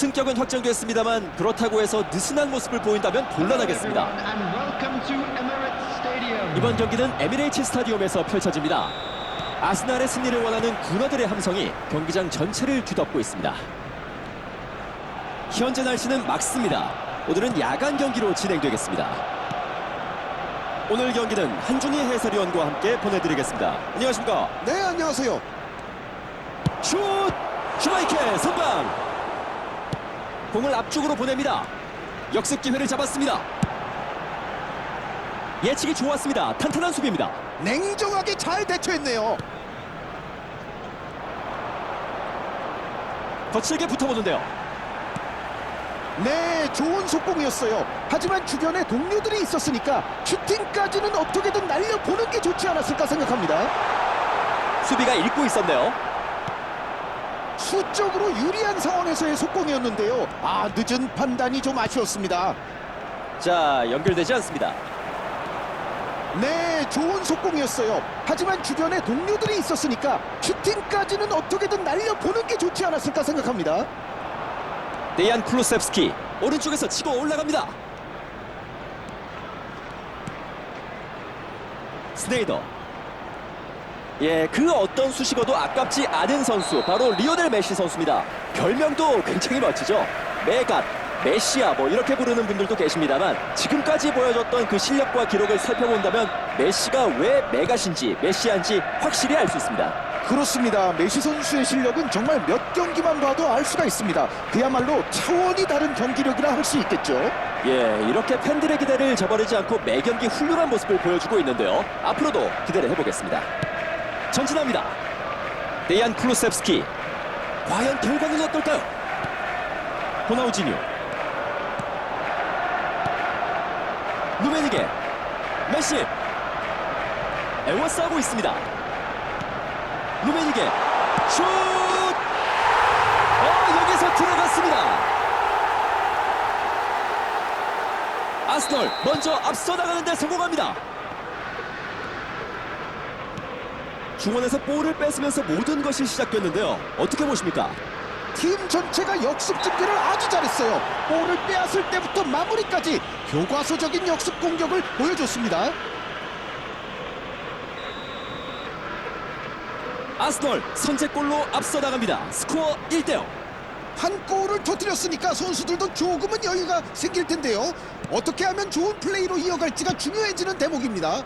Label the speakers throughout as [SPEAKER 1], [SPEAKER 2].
[SPEAKER 1] 승격은 확정됐습니다만 그렇다고 해서 느슨한 모습을 보인다면 곤란하겠습니다. 이번 경기는 에미레이츠 스타디움에서 펼쳐집니다. 아스날의 승리를 원하는 군화들의 함성이 경기장 전체를 뒤덮고 있습니다. 현재 날씨는 맑습니다. 오늘은 야간 경기로 진행되겠습니다. 오늘 경기는 한준희 해설위원과 함께 보내드리겠습니다. 안녕하십니까?
[SPEAKER 2] 네 안녕하세요
[SPEAKER 1] 슛! 슈마이켈 선방! 공을 앞쪽으로 보냅니다. 역습 기회를 잡았습니다. 예측이 좋았습니다. 탄탄한 수비입니다.
[SPEAKER 2] 냉정하게 잘 대처했네요
[SPEAKER 1] 거칠게 붙어보는데요.
[SPEAKER 2] 네 좋은 속공이었어요 하지만 주변에 동료들이 있었으니까 슈팅까지는 어떻게든 날려보는 게 좋지 않았을까 생각합니다
[SPEAKER 1] 수비가 읽고 있었네요.
[SPEAKER 2] 수적으로 유리한 상황에서의 속공이었는데요 아 늦은 판단이 좀 아쉬웠습니다
[SPEAKER 1] 자, 연결되지 않습니다.
[SPEAKER 2] 네 좋은 속공이었어요 하지만 주변에 동료들이 있었으니까 슈팅까지는 어떻게든 날려보는 게 좋지 않았을까 생각합니다
[SPEAKER 1] 데이안 클루셉스키 오른쪽에서 치고 올라갑니다. 스네이더. 예, 그 어떤 수식어도 아깝지 않은 선수 바로 리오넬 메시 선수입니다. 별명도 굉장히 멋지죠. 메갓, 메시아 뭐 이렇게 부르는 분들도 계십니다만 지금까지 보여줬던 그 실력과 기록을 살펴본다면 메시가 왜 메갓인지 메시아인지 확실히 알 수 있습니다.
[SPEAKER 2] 그렇습니다. 메시 선수의 실력은 정말 몇 경기만 봐도 알 수가 있습니다. 그야말로 차원이 다른 경기력이라 할 수 있겠죠.
[SPEAKER 1] 예, 이렇게 팬들의 기대를 저버리지 않고 매 경기 훌륭한 모습을 보여주고 있는데요. 앞으로도 기대를 해보겠습니다. 전진합니다. 데이안 클루셉스키. 과연 결과는 어떨까요? 호나우지뉴. 루메니게. 메시. 에워싸고 있습니다. 루메니게. 슛! 어, 여기서 들어갔습니다. 아스널 먼저 앞서 나가는데 성공합니다. 중원에서 볼을 뺏으면서 모든 것이 시작됐는데요. 어떻게 보십니까?
[SPEAKER 2] 팀 전체가 역습 준비를 아주 잘했어요. 볼을 빼앗을 때부터 마무리까지 교과서적인 역습 공격을 보여줬습니다.
[SPEAKER 1] 아스널 선제골로 앞서 나갑니다. 스코어 1대0.
[SPEAKER 2] 한 골을 터뜨렸으니까 선수들도 조금은 여유가 생길 텐데요. 어떻게 하면 좋은 플레이로 이어갈지가 중요해지는 대목입니다.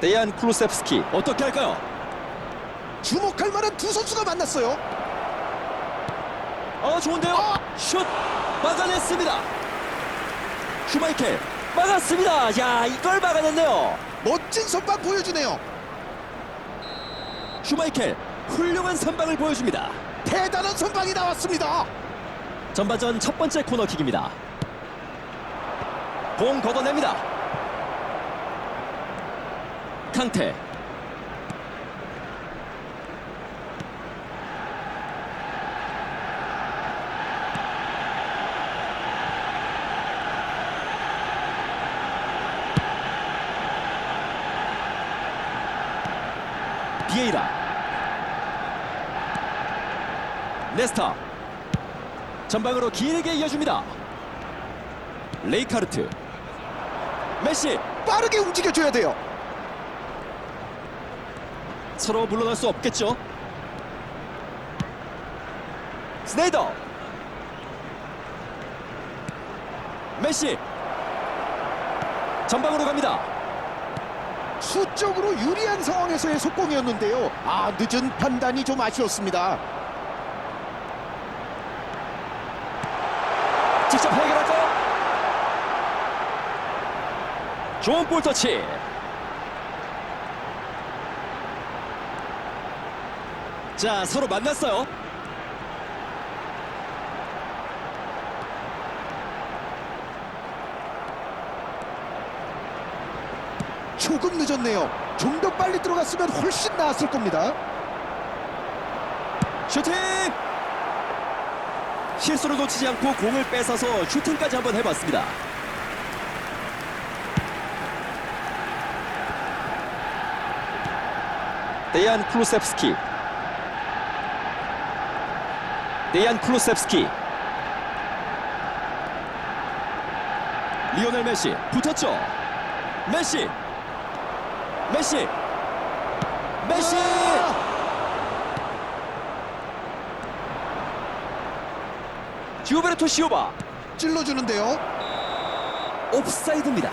[SPEAKER 1] 데이안 클루셉스키 어떻게 할까요?
[SPEAKER 2] 주목할 만한 두 선수가 만났어요.
[SPEAKER 1] 어 좋은데요. 슛 막아냈습니다. 슈마이켈 막았습니다. 야 이걸 막아냈네요.
[SPEAKER 2] 멋진 선방 보여주네요.
[SPEAKER 1] 슈마이켈 훌륭한 선방을 보여줍니다.
[SPEAKER 2] 대단한 선방이 나왔습니다.
[SPEAKER 1] 전반전 첫 번째 코너킥입니다. 공 걷어냅니다. 캉테 비에이라 네스타 전방으로 길게 이어줍니다. 레이카르트 메시
[SPEAKER 2] 빠르게 움직여줘야 돼요.
[SPEAKER 1] 서로 물러날 수 없겠죠. 스네이더 메시 전방으로 갑니다.
[SPEAKER 2] 수적으로 유리한 상황에서의 속공이었는데요. 아 늦은 판단이 좀 아쉬웠습니다.
[SPEAKER 1] 직접 해결할까요? 좋은 볼 터치. 자, 서로 만났어요.
[SPEAKER 2] 조금 늦었네요. 좀 더 빨리 들어갔으면 훨씬 나았을 겁니다.
[SPEAKER 1] 슈팅! 실수를 놓치지 않고 공을 뺏어서 슈팅까지 한번 해봤습니다. 데이안 클루셉스키 데이안 클루셉스키. 리오넬 메시 붙었죠? 메시! 메시! 메시! 지오베르토 시오바.
[SPEAKER 2] 찔러주는데요.
[SPEAKER 1] 옵사이드입니다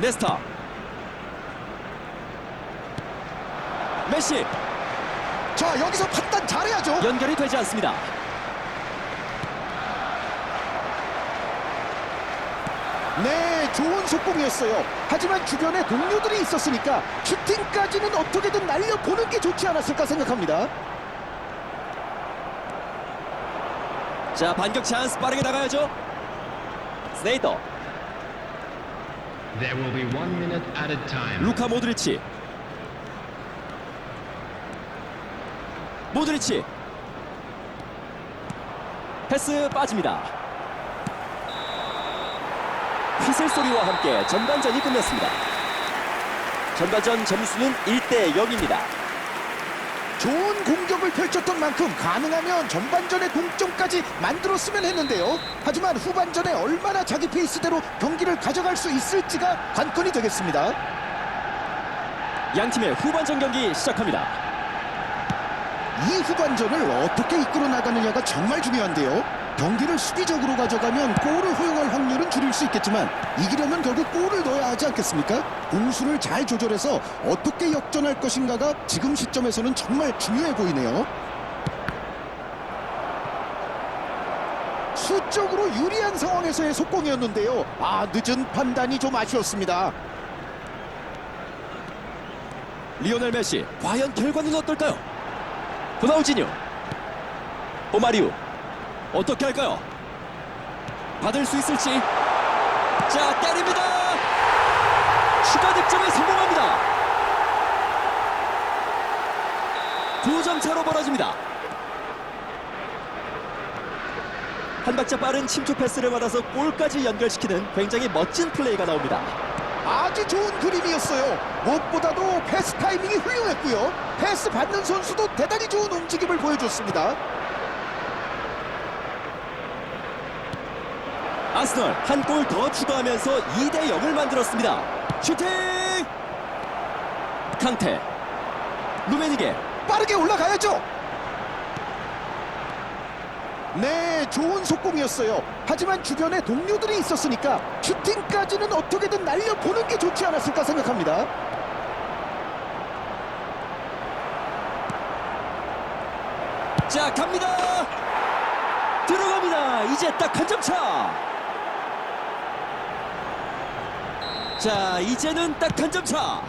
[SPEAKER 1] 네스타 메시
[SPEAKER 2] 자 여기서 판단 잘해야죠.
[SPEAKER 1] 연결이 되지 않습니다
[SPEAKER 2] 네, 좋은 속공이었어요. 하지만 주변에 동료들이 있었으니까 슈팅까지는 어떻게든 날려보는 게 좋지 않았을까 생각합니다.
[SPEAKER 1] 자 반격 찬스 빠르게 나가야죠 스네이더 루카 모드리치. 모드리치. 패스 빠집니다. 휘슬 소리와 함께 전반전이 끝났습니다. 전반전 점수는 1대 0입니다
[SPEAKER 2] 좋은 공격을 펼쳤던 만큼 가능하면 전반전에 동점까지 만들었으면 했는데요. 하지만 후반전에 얼마나 자기 페이스대로 경기를 가져갈 수 있을지가 관건이 되겠습니다.
[SPEAKER 1] 양 팀의 후반전 경기 시작합니다
[SPEAKER 2] 이 후반전을 어떻게 이끌어 나가느냐가 정말 중요한데요. 경기를 수비적으로 가져가면 골을 허용할 확률은 줄일 수 있겠지만 이기려면 결국 골을 넣어야 하지 않겠습니까? 공수를 잘 조절해서 어떻게 역전할 것인가가 지금 시점에서는 정말 중요해 보이네요. 수적으로 유리한 상황에서의 속공이었는데요. 아 늦은 판단이 좀 아쉬웠습니다.
[SPEAKER 1] 리오넬 메시 과연 결과는 어떨까요? 호나우지뉴 오마리우 어떻게 할까요? 받을 수 있을지 자 때립니다 추가 득점에 성공합니다 두점 차로 벌어집니다 한 박자 빠른 침투 패스를 받아서 골까지 연결시키는 굉장히 멋진 플레이가 나옵니다
[SPEAKER 2] 아주 좋은 그림이었어요. 무엇보다도 패스 타이밍이 훌륭했고요. 패스 받는 선수도 대단히 좋은 움직임을 보여줬습니다.
[SPEAKER 1] 아스널 한 골 더 추가하면서 2대 0을 만들었습니다. 슈팅! 캉테 루메니게
[SPEAKER 2] 빠르게 올라가야죠. 네, 좋은 속공이었어요. 하지만 주변에 동료들이 있었으니까 슈팅까지는 어떻게든 날려보는 게 좋지 않았을까 생각합니다.
[SPEAKER 1] 자 갑니다. 들어갑니다. 이제 딱 한 점 차. 자 이제는 딱 한 점 차.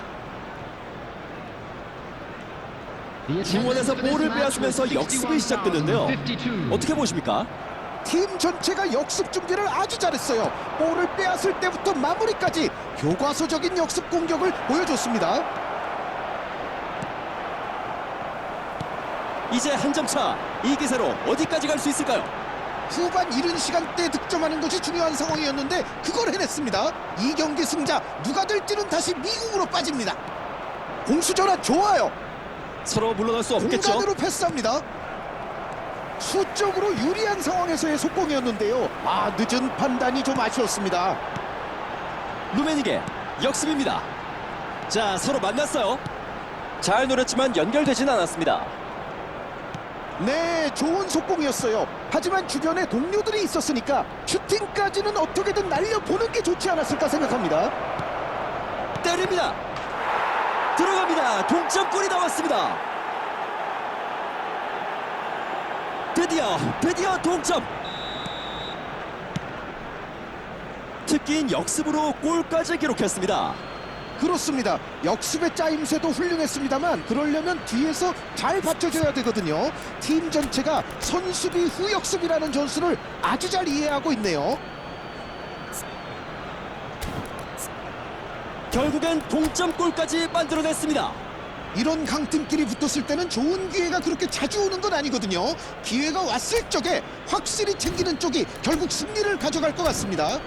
[SPEAKER 1] 중원에서 볼을 빼앗으면서 역습이 시작됐는데요.
[SPEAKER 3] 61,052.
[SPEAKER 1] 어떻게 보십니까?
[SPEAKER 2] 팀 전체가 역습 준비를 아주 잘했어요. 볼을 빼앗을 때부터 마무리까지 교과서적인 역습 공격을 보여줬습니다.
[SPEAKER 1] 이제 한 점 차. 이 기세로 어디까지 갈 수 있을까요?
[SPEAKER 2] 후반 이른 시간대에 득점하는 것이 중요한 상황이었는데 그걸 해냈습니다. 이 경기 승자 누가 될지는 다시 미국으로 빠집니다. 공수 전환 좋아요.
[SPEAKER 1] 서로 물러날 수 없겠죠.
[SPEAKER 2] 공간으로 패스합니다. 수적으로 유리한 상황에서의 속공이었는데요. 아 늦은 판단이 좀 아쉬웠습니다.
[SPEAKER 1] 루메니게 역습입니다. 자 서로 만났어요. 잘 노렸지만 연결되진 않았습니다.
[SPEAKER 2] 네, 좋은 속공이었어요. 하지만 주변에 동료들이 있었으니까 슈팅까지는 어떻게든 날려보는 게 좋지 않았을까 생각합니다.
[SPEAKER 1] 때립니다. 들어갑니다. 동점골이 나왔습니다. 드디어 드디어 동점. 특기인 역습으로 골까지 기록했습니다.
[SPEAKER 2] 그렇습니다. 역습의 짜임새도 훌륭했습니다만 그러려면 뒤에서 잘 받쳐줘야 되거든요. 팀 전체가 선수비 후 역습이라는 전술을 아주 잘 이해하고 있네요.
[SPEAKER 1] 결국엔 동점골까지 만들어냈습니다.
[SPEAKER 2] 이런 강팀끼리 붙었을 때는 좋은 기회가 그렇게 자주 오는 건 아니거든요. 기회가 왔을 적에 확실히 챙기는 쪽이 결국 승리를 가져갈 것 같습니다.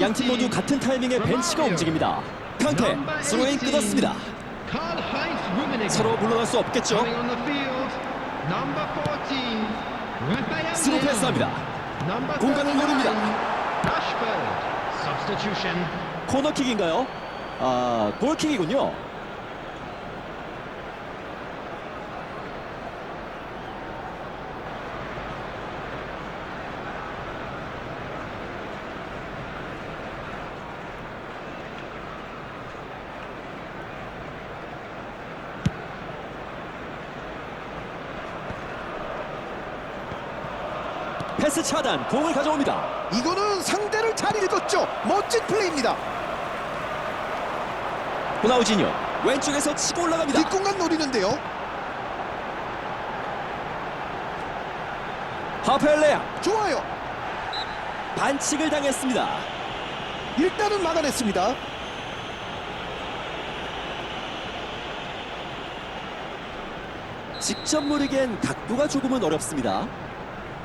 [SPEAKER 1] 양팀 모두 같은 타이밍에 벤치가 움직입니다. 캉테 스로잉 끊었습니다. 서로 물러날 수 없겠죠.
[SPEAKER 3] Coming on the field. Number 14. Raphael
[SPEAKER 1] 스루
[SPEAKER 3] Leao.
[SPEAKER 1] 패스합니다. 공간을
[SPEAKER 3] 39.
[SPEAKER 1] 노립니다. 코너킥인가요? 아, 골킥이군요. 패스 차단, 공을 가져옵니다.
[SPEAKER 2] 이거는 상대를 잘 읽었죠. 멋진 플레이입니다.
[SPEAKER 1] 호나우지뉴 왼쪽에서 치고 올라갑니다.
[SPEAKER 2] 뒷공간 노리는데요.
[SPEAKER 1] 하펠레아
[SPEAKER 2] 좋아요.
[SPEAKER 1] 반칙을 당했습니다.
[SPEAKER 2] 일단은 막아냈습니다.
[SPEAKER 1] 직접 모르기엔 각도가 조금은 어렵습니다.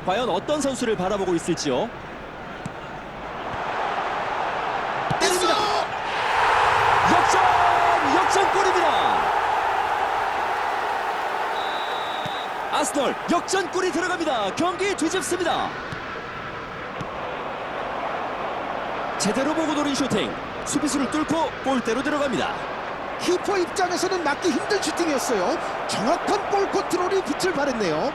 [SPEAKER 1] 과연 어떤 선수를 바라보고 있을지요? 때립니다. 역전! 역전골입니다. 아스널 역전골이 들어갑니다. 경기 뒤집습니다. 제대로 보고 노린 슈팅. 수비수를 뚫고 골대로 들어갑니다.
[SPEAKER 2] 키퍼 입장에서는 막기 힘든 슈팅이었어요. 정확한 볼 컨트롤이 빛을 발했네요.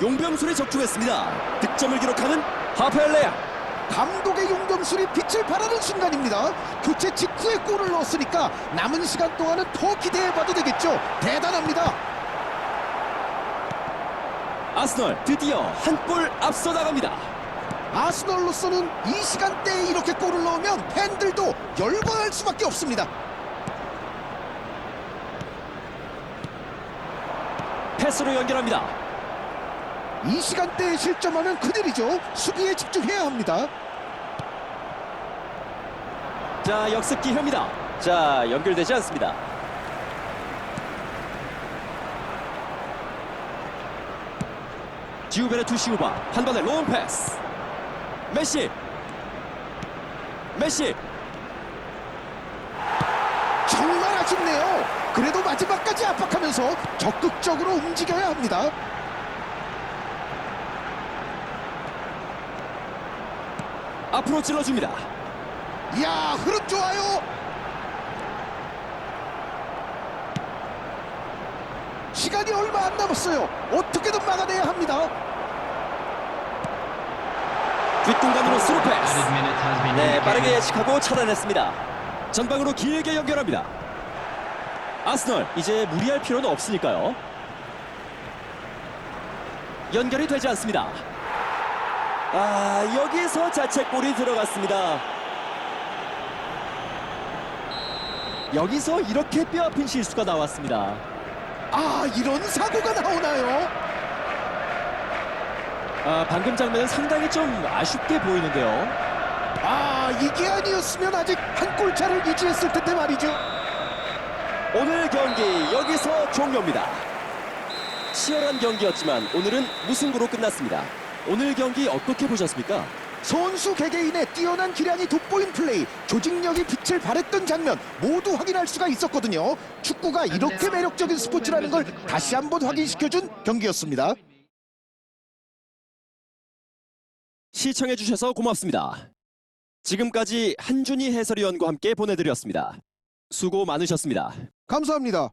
[SPEAKER 1] 용병술에 적중했습니다. 득점을 기록하는 하펠레아.
[SPEAKER 2] 감독의 용병술이 빛을 발하는 순간입니다. 교체 직후에 골을 넣었으니까 남은 시간 동안은 더 기대해봐도 되겠죠. 대단합니다.
[SPEAKER 1] 아스널 드디어 한 골 앞서 나갑니다.
[SPEAKER 2] 아스널로서는 이 시간대에 이렇게 골을 넣으면 팬들도 열광할 수밖에 없습니다.
[SPEAKER 1] 패스로 연결합니다.
[SPEAKER 2] 이 시간대에 실점하면 큰일이죠. 수비에 집중해야 합니다.
[SPEAKER 1] 자 역습 기회입니다. 자 연결되지 않습니다. 지우베르 투시우바 한 번에 롱 패스. 메시. 메시.
[SPEAKER 2] 정말 아쉽네요. 그래도 마지막까지 압박하면서 적극적으로 움직여야 합니다.
[SPEAKER 1] 앞으로 찔러줍니다.
[SPEAKER 2] 이야 흐름 좋아요. 시간이 얼마 안 남았어요. 어떻게든 막아내야 합니다.
[SPEAKER 1] 뒷공간으로 스루 패스. 네. 빠르게 예측하고 차단했습니다. 전방으로 길게 연결합니다. 아스널 이제 무리할 필요는 없으니까요. 연결이 되지 않습니다. 아, 여기서 자책골이 들어갔습니다. 여기서 이렇게 뼈아픈 실수가 나왔습니다.
[SPEAKER 2] 아 이런 사고가 나오나요?
[SPEAKER 1] 아, 방금 장면은 상당히 좀 아쉽게 보이는데요.
[SPEAKER 2] 아 이게 아니었으면 아직 한 골차를 유지했을 텐데 말이죠.
[SPEAKER 1] 오늘 경기 여기서 종료입니다. 치열한 경기였지만 오늘은 무승부로 끝났습니다. 오늘 경기 어떻게 보셨습니까?
[SPEAKER 2] 선수 개개인의 뛰어난 기량이 돋보인 플레이, 조직력이 빛을 발했던 장면 모두 확인할 수가 있었거든요. 축구가 이렇게 매력적인 스포츠라는 걸 다시 한번 확인시켜준 경기였습니다.
[SPEAKER 1] 시청해주셔서 고맙습니다. 지금까지 한준희 해설위원과 함께 보내드렸습니다. 수고 많으셨습니다.
[SPEAKER 4] 감사합니다.